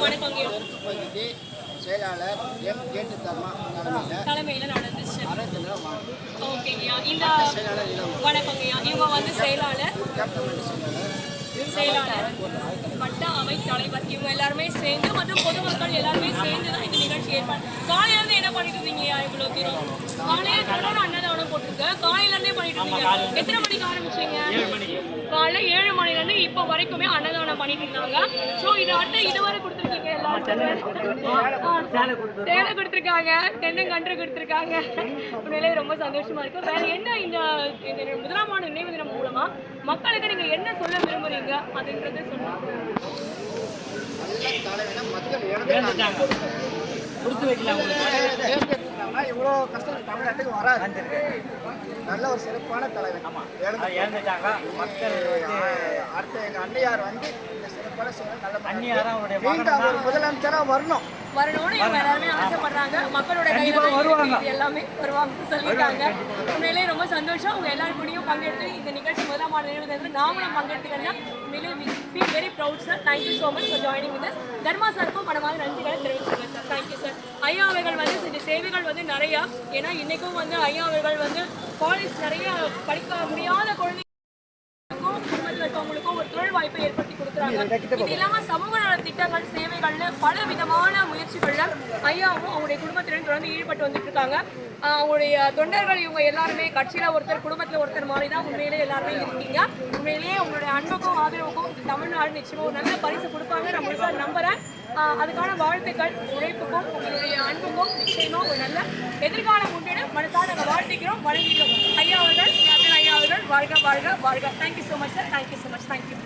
பகுதி செயலாளர் எம் கேட்டு தர்மா தலைமையில் தலைமையில நடந்துச்சு. அறத்தில் ஓகேங்கய்யா. இந்த செயலாளர் இளம் வணக்கங்கய்யா. இவங்க வந்து செயலாளர். கேப்டன் செயலாளர். செயலாளர். வட்ட அவை தலைவர். இவங்க எல்லாருமே சேர்ந்து மற்றும் பொதுமக்கள் எல்லாருமே சேர்ந்து தான் இந்த நிகழ்ச்சி ஏற்பாடு. காலையில இருந்து என்ன பண்ணிட்டு இருந்தீங்கய்யா இவ்வளவு தூரம்? காலையில தொடர்ந்து அன்னதானம் போட்டிருக்கு. காலையில இருந்தே பண்ணிட்டு இருந்தீங்க. எத்தனை மணிக்கு ஆரம்பிச்சீங்க? காலைல ஏழு மணில இருந்து இப்போ வரைக்குமே அன்னதானம் பண்ணிட்டு இருந்தாங்க. ஸோ இது அடுத்து இதுவரை கொடுத்துருக்கீங்க. எல்லாரும் சேலை கொடுத்துருக்காங்க தென்னங்கன்று கொடுத்துருக்காங்க. உண்மையிலே ரொம்ப சந்தோஷமா இருக்கு. வேற என்ன இந்த முதலாம் ஆண்டு நினைவு தினம் மூலமா மக்களுக்கு நீங்க என்ன சொல்ல விரும்புறீங்க மக்கள் இழந்துட்டாங்க கொடுத்து வைக்கலாம் இவ்வளோ கஷ்டம் தமிழ்நாட்டுக்கு வராது. நல்ல ஒரு சிறப்பான இழந்து இழந்துட்டாங்க. மக்கள் அடுத்த எங்கள் அண்ணையார் வந்து இந்த சிறப்பான செயலை நல்ல அண்ணியாரா அவருடைய மீண்டும் அவர் முதலமைச்சராக வரணும். வரணும்னு இவங்க எல்லாருமே ஆசைப்படுறாங்க. மக்களோட கையில எல்லாமே வருவாங்க. சொல்லியிருக்காங்க உண்மையிலே ரொம்ப சந்தோஷம். உங்க எல்லாரும் கூடயும் பங்கெடுத்து இந்த நிகழ்ச்சி முதலாம் ஆண்டு தினத்துல நாமளும் பங்கெடுத்துக்கன்னா உண்மையிலே feel very proud sir thank you so much for joining with Dharma சாருக்கும் மனமாக நன்றிகளை சார் ஐயா அவர்கள் வந்து இந்த சேவைகள் வந்து நிறையா. ஏன்னா இன்றைக்கும் வந்து ஐயா அவர்கள் வந்து காலேஜ் நிறைய படிக்க முடியாத குழந்தைங்களுக்கும் குடும்பத்தில் இருக்கவங்களுக்கும் ஒரு தொழில் வாய்ப்பை ஏற்படுத்தி கொடுக்குறாங்க. இது இல்லாம சமூக நல திட்டங்கள் சேவைகள்ல பல விதமான முயற்சிகள்ல ஐயாவும் அவங்களுடைய குடும்பத்தினரும் தொடர்ந்து ஈடுபட்டு வந்துட்டு இருக்காங்க அவங்களுடைய தொண்டர்கள் இவங்க எல்லாருமே கட்சியில ஒருத்தர் குடும்பத்துல ஒருத்தர் மாதிரி தான் உண்மையிலே எல்லாருமே இருக்கீங்க. உண்மையிலேயே உங்களுடைய அன்புக்கும் ஆதரவுக்கும் தமிழ்நாடு நிச்சயமா ஒரு நல்ல பரிசு கொடுப்பாங்க நான் முழுசா நம்புறேன். ஆஹ் அதுக்கான வாழ்த்துக்கள் உழைப்புக்கும் உங்களுடைய அன்புக்கும் நிச்சயமா ஒரு நல்ல எதிர்காலம் உண்டு. மனசார நாங்கள் வாழ்த்துக்கிறோம் வழங்குகிறோம் ஐயா அவர்கள் கேப்டன் ஐயா அவர்கள் வாழ்க வாழ்க வாழ்க. Thank you so much sir thank you so much thank you